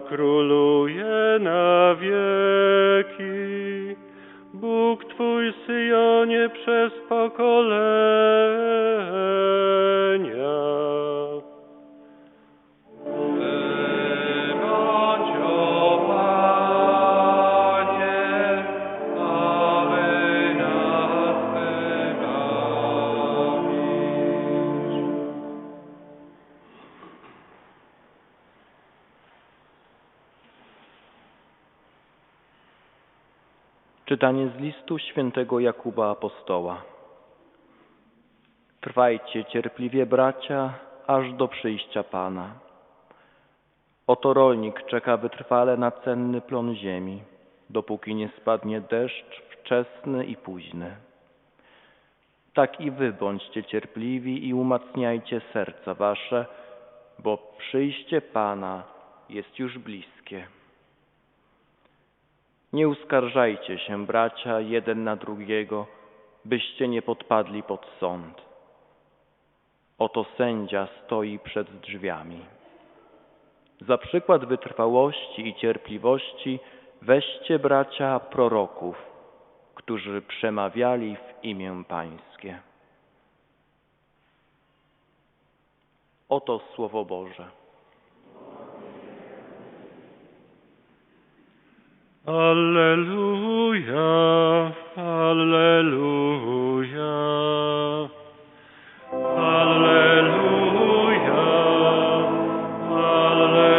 Króluje na wieki, Bóg Twój Syjonie przez pokolenia. Czytanie z listu świętego Jakuba Apostoła. Trwajcie cierpliwie, bracia, aż do przyjścia Pana. Oto rolnik czeka wytrwale na cenny plon ziemi, dopóki nie spadnie deszcz wczesny i późny. Tak i wy bądźcie cierpliwi i umacniajcie serca wasze, bo przyjście Pana jest już bliskie. Nie uskarżajcie się, bracia, jeden na drugiego, byście nie podpadli pod sąd. Oto sędzia stoi przed drzwiami. Za przykład wytrwałości i cierpliwości weźcie, bracia, proroków, którzy przemawiali w imię Pańskie. Oto Słowo Boże. Alleluja, Alleluja, Alleluja, Alleluja.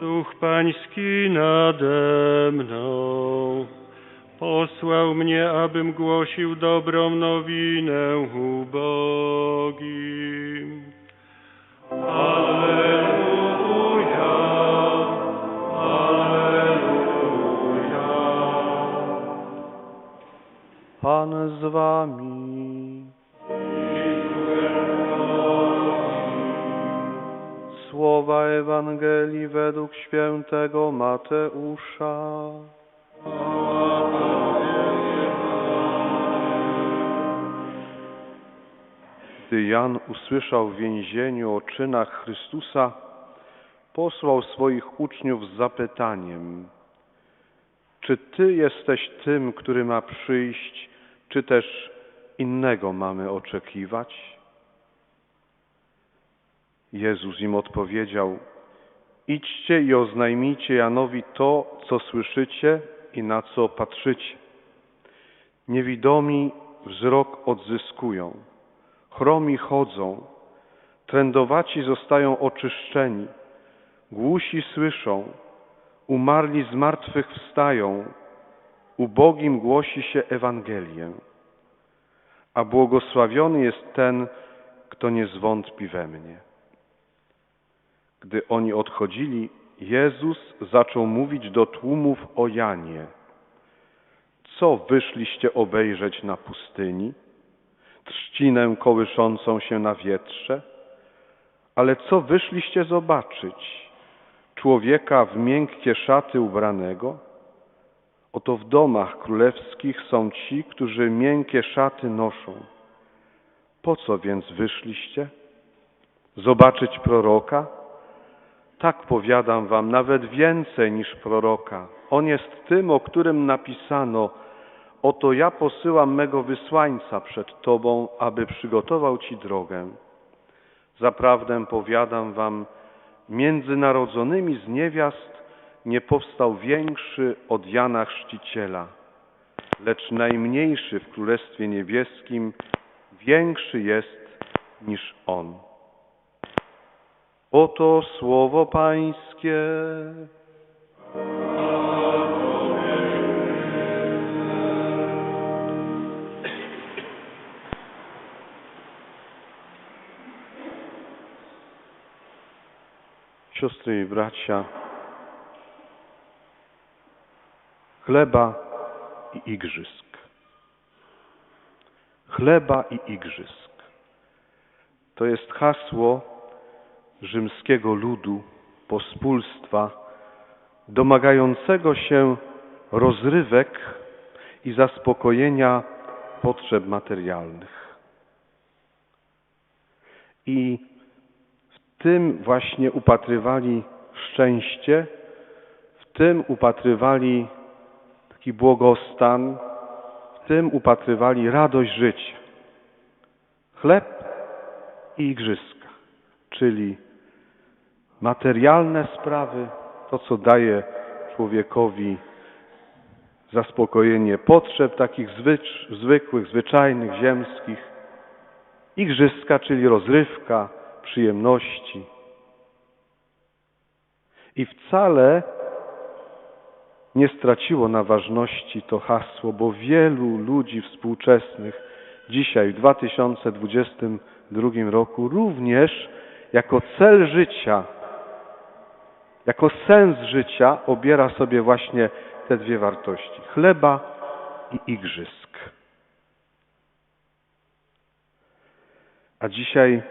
Duch Pański nade mną. Posłał mnie, abym głosił dobrą nowinę Wami. Słowa Ewangelii według świętego Mateusza. Gdy Jan usłyszał w więzieniu o czynach Chrystusa, posłał swoich uczniów z zapytaniem: Czy Ty jesteś tym, który ma przyjść, czy też innego mamy oczekiwać? Jezus im odpowiedział: Idźcie i oznajmijcie Janowi to, co słyszycie i na co patrzycie. Niewidomi wzrok odzyskują, chromi chodzą, trędowaci zostają oczyszczeni, głusi słyszą, umarli z martwych wstają, ubogim głosi się Ewangelię. A błogosławiony jest ten, kto nie zwątpi we mnie. Gdy oni odchodzili, Jezus zaczął mówić do tłumów o Janie. Co wyszliście obejrzeć na pustyni? Trzcinę kołyszącą się na wietrze? Ale co wyszliście zobaczyć? człowieka w miękkie szaty ubranego? Oto w domach królewskich są ci, którzy miękkie szaty noszą. Po co więc wyszliście? Zobaczyć proroka? Tak powiadam wam, nawet więcej niż proroka. On jest tym, o którym napisano: Oto ja posyłam mego wysłańca przed tobą, aby przygotował ci drogę. Zaprawdę powiadam wam, między narodzonymi z niewiast nie powstał większy od Jana Chrzciciela, lecz najmniejszy w Królestwie Niebieskim większy jest niż on. Oto słowo Pańskie. Siostry i bracia, chleba i igrzysk. Chleba i igrzysk. To jest hasło rzymskiego ludu, pospólstwa, domagającego się rozrywek i zaspokojenia potrzeb materialnych. I w tym właśnie upatrywali szczęście, w tym upatrywali taki błogostan, w tym upatrywali radość życia. Chleb i igrzyska, czyli materialne sprawy, to co daje człowiekowi zaspokojenie potrzeb takich zwycz, zwykłych, zwyczajnych, ziemskich. Igrzyska, czyli rozrywka, przyjemności. I wcale nie straciło na ważności to hasło, bo wielu ludzi współczesnych dzisiaj w 2022 roku również jako cel życia, jako sens życia obiera sobie właśnie te dwie wartości chleba i igrzysk. A dzisiaj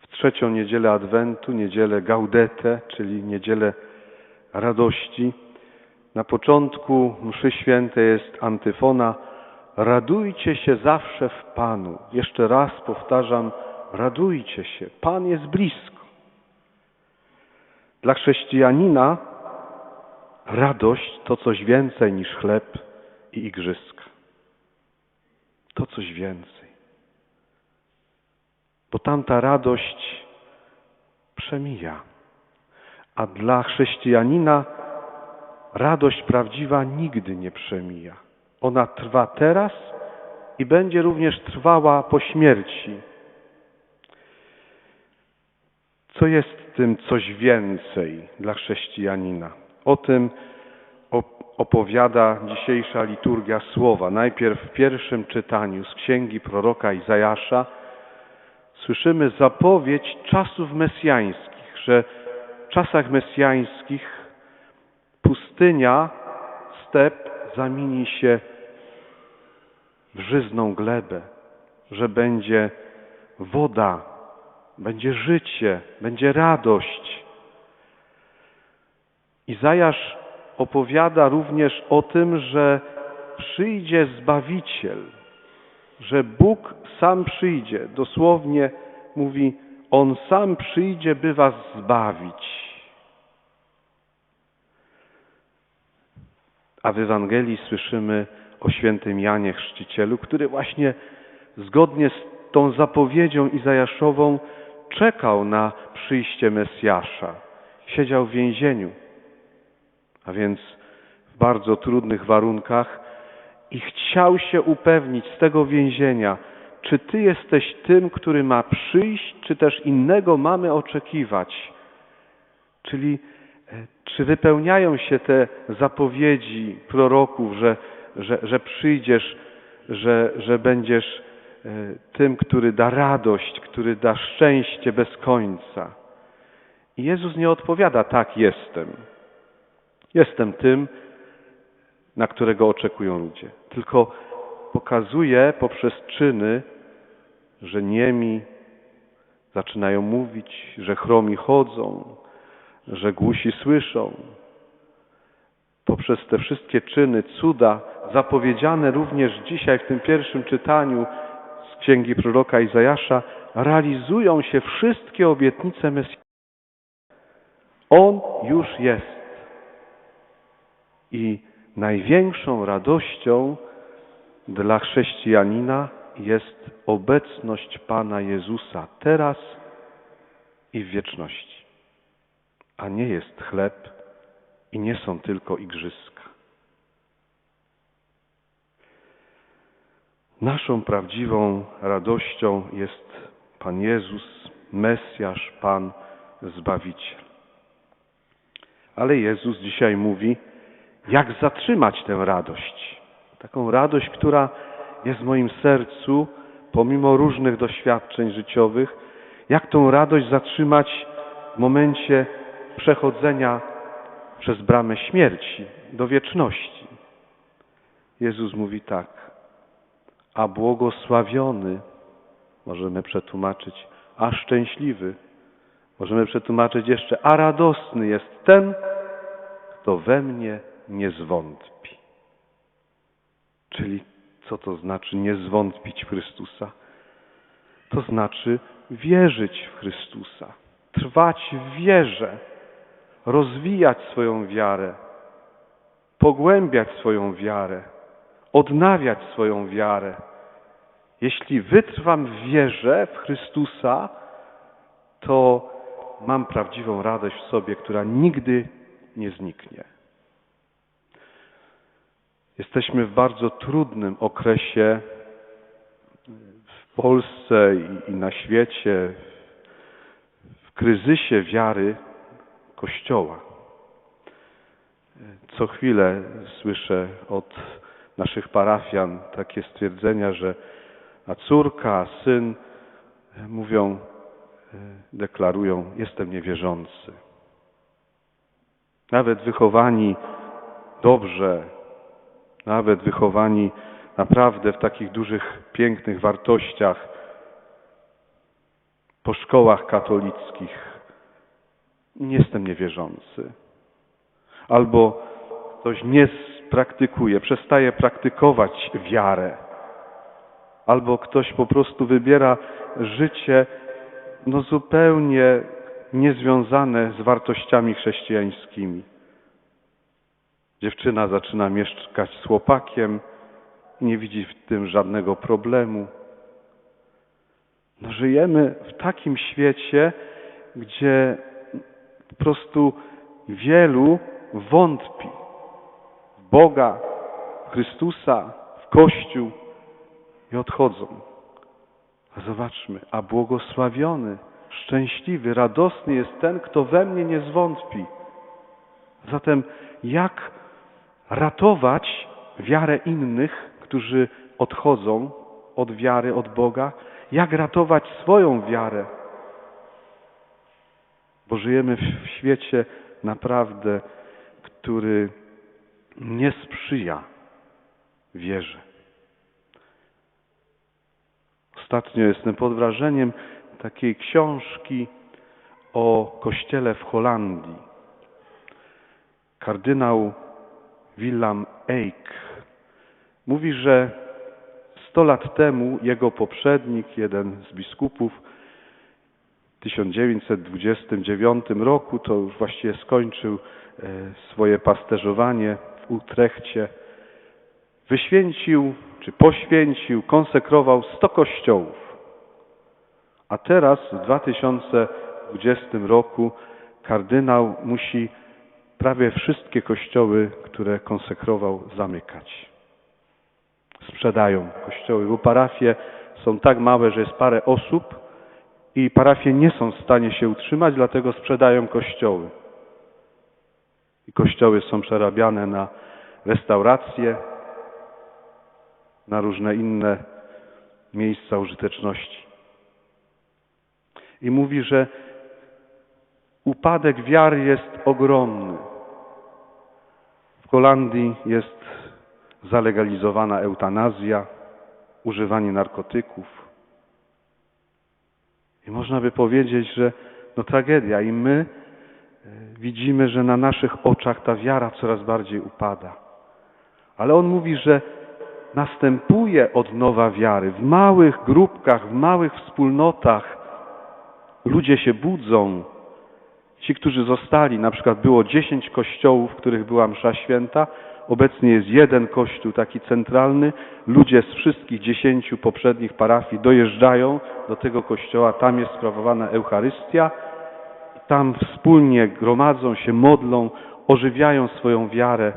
w trzecią niedzielę Adwentu, niedzielę Gaudete, czyli niedzielę radości, na początku mszy świętej jest antyfona Radujcie się zawsze w Panu. Jeszcze raz powtarzam, radujcie się. Pan jest blisko. Dla chrześcijanina radość to coś więcej niż chleb i igrzyska. To coś więcej. Bo tamta radość przemija. A dla chrześcijanina radość prawdziwa nigdy nie przemija. Ona trwa teraz i będzie również trwała po śmierci. Co jest tym coś więcej dla chrześcijanina? O tym opowiada dzisiejsza liturgia słowa. Najpierw w pierwszym czytaniu z księgi proroka Izajasza słyszymy zapowiedź czasów mesjańskich, że czasach mesjańskich pustynia, step zamieni się w żyzną glebę, że będzie woda, będzie życie, będzie radość. Izajasz opowiada również o tym, że przyjdzie Zbawiciel, że Bóg sam przyjdzie. Dosłownie mówi, On sam przyjdzie, by was zbawić. A w Ewangelii słyszymy o świętym Janie Chrzcicielu, który właśnie zgodnie z tą zapowiedzią Izajaszową czekał na przyjście Mesjasza. Siedział w więzieniu, a więc w bardzo trudnych warunkach i chciał się upewnić z tego więzienia, czy Ty jesteś tym, który ma przyjść, czy też innego mamy oczekiwać. Czyli e, czy wypełniają się te zapowiedzi proroków, że, że, że przyjdziesz, że, że będziesz e, tym, który da radość, który da szczęście bez końca. I Jezus nie odpowiada, tak jestem. Jestem tym, na którego oczekują ludzie. Tylko pokazuje poprzez czyny, że niemi zaczynają mówić, że chromi chodzą, że głusi słyszą. Poprzez te wszystkie czyny, cuda, zapowiedziane również dzisiaj w tym pierwszym czytaniu z księgi proroka Izajasza, realizują się wszystkie obietnice Mesjasza. On już jest. I największą radością dla chrześcijanina jest obecność Pana Jezusa teraz i w wieczności. A nie jest chleb i nie są tylko igrzyska. Naszą prawdziwą radością jest Pan Jezus, Mesjasz, Pan, Zbawiciel. Ale Jezus dzisiaj mówi, jak zatrzymać tę radość. Taką radość, która jest w moim sercu, pomimo różnych doświadczeń życiowych, jak tą radość zatrzymać w momencie przechodzenia przez bramę śmierci do wieczności. Jezus mówi tak, a błogosławiony, możemy przetłumaczyć, a szczęśliwy, możemy przetłumaczyć jeszcze, a radosny jest ten, kto we mnie nie zwątpi. Czyli co to znaczy nie zwątpić w Chrystusa? To znaczy wierzyć w Chrystusa, trwać w wierze, rozwijać swoją wiarę, pogłębiać swoją wiarę, odnawiać swoją wiarę. Jeśli wytrwam w wierze w Chrystusa, to mam prawdziwą radość w sobie, która nigdy nie zniknie. Jesteśmy w bardzo trudnym okresie w Polsce i na świecie, w kryzysie wiary Kościoła. Co chwilę słyszę od naszych parafian takie stwierdzenia, że a córka, a syn mówią, deklarują, jestem niewierzący. Nawet wychowani dobrze, nawet wychowani naprawdę w takich dużych, pięknych wartościach, po szkołach katolickich, nie jestem niewierzący. Albo ktoś nie praktykuje, przestaje praktykować wiarę. Albo ktoś po prostu wybiera życie no zupełnie niezwiązane z wartościami chrześcijańskimi. Dziewczyna zaczyna mieszkać z chłopakiem, nie widzi w tym żadnego problemu. No, żyjemy w takim świecie, gdzie po prostu wielu wątpi w Boga, w Chrystusa, w Kościół i odchodzą. A zobaczmy, a błogosławiony, szczęśliwy, radosny jest ten, kto we mnie nie zwątpi. Zatem jak ratować wiarę innych, którzy odchodzą od wiary, od Boga? Jak ratować swoją wiarę? Bo żyjemy w świecie naprawdę, który nie sprzyja wierze. Ostatnio jestem pod wrażeniem takiej książki o kościele w Holandii. Kardynał Willem Eijk mówi, że sto lat temu jego poprzednik, jeden z biskupów, w 1929 roku, to już właściwie skończył e, swoje pasterzowanie w Utrechcie, wyświęcił, czy poświęcił, konsekrował 100 kościołów. A teraz, w 2020 roku, kardynał musi prawie wszystkie kościoły, które konsekrował, zamykać. Sprzedają kościoły, bo parafie są tak małe, że jest parę osób i parafie nie są w stanie się utrzymać, dlatego sprzedają kościoły. I kościoły są przerabiane na restauracje, na różne inne miejsca użyteczności. I mówi, że upadek wiary jest ogromny. W Holandii jest zalegalizowana eutanazja, używanie narkotyków. I można by powiedzieć, że no tragedia i my widzimy, że na naszych oczach ta wiara coraz bardziej upada. Ale on mówi, że następuje odnowa wiary. W małych grupkach, w małych wspólnotach ludzie się budzą. Ci, którzy zostali, na przykład było dziesięć kościołów, w których była msza święta, obecnie jest jeden kościół taki centralny. Ludzie z wszystkich dziesięciu poprzednich parafii dojeżdżają do tego kościoła, tam jest sprawowana Eucharystia tam wspólnie gromadzą się, modlą, ożywiają swoją wiarę.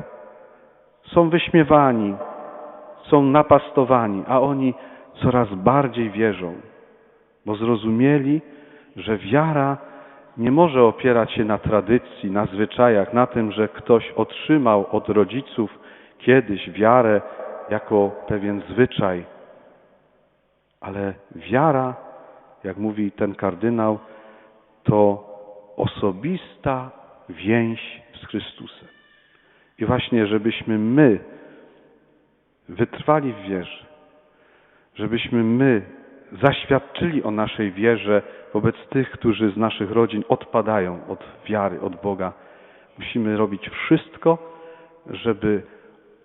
Są wyśmiewani, są napastowani, a oni coraz bardziej wierzą, bo zrozumieli, że wiara nie może opierać się na tradycji, na zwyczajach, na tym, że ktoś otrzymał od rodziców kiedyś wiarę jako pewien zwyczaj. Ale wiara, jak mówi ten kardynał, to osobista więź z Chrystusem. I właśnie, żebyśmy my wytrwali w wierze, żebyśmy my zaświadczyli o naszej wierze wobec tych, którzy z naszych rodzin odpadają od wiary, od Boga, musimy robić wszystko, żeby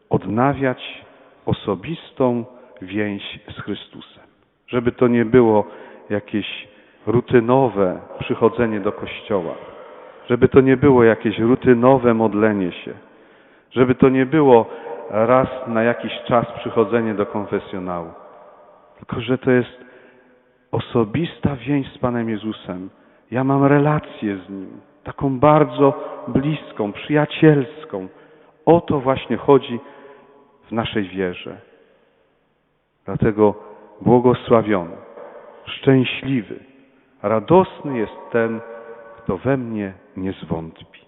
odnawiać osobistą więź z Chrystusem. Żeby to nie było jakieś rutynowe przychodzenie do kościoła, żeby to nie było jakieś rutynowe modlenie się, żeby to nie było raz na jakiś czas przychodzenie do konfesjonału, tylko że to jest osobista więź z Panem Jezusem. Ja mam relację z Nim, taką bardzo bliską, przyjacielską. O to właśnie chodzi w naszej wierze. Dlatego błogosławiony, szczęśliwy, Radosny jest ten, kto we mnie nie zwątpi.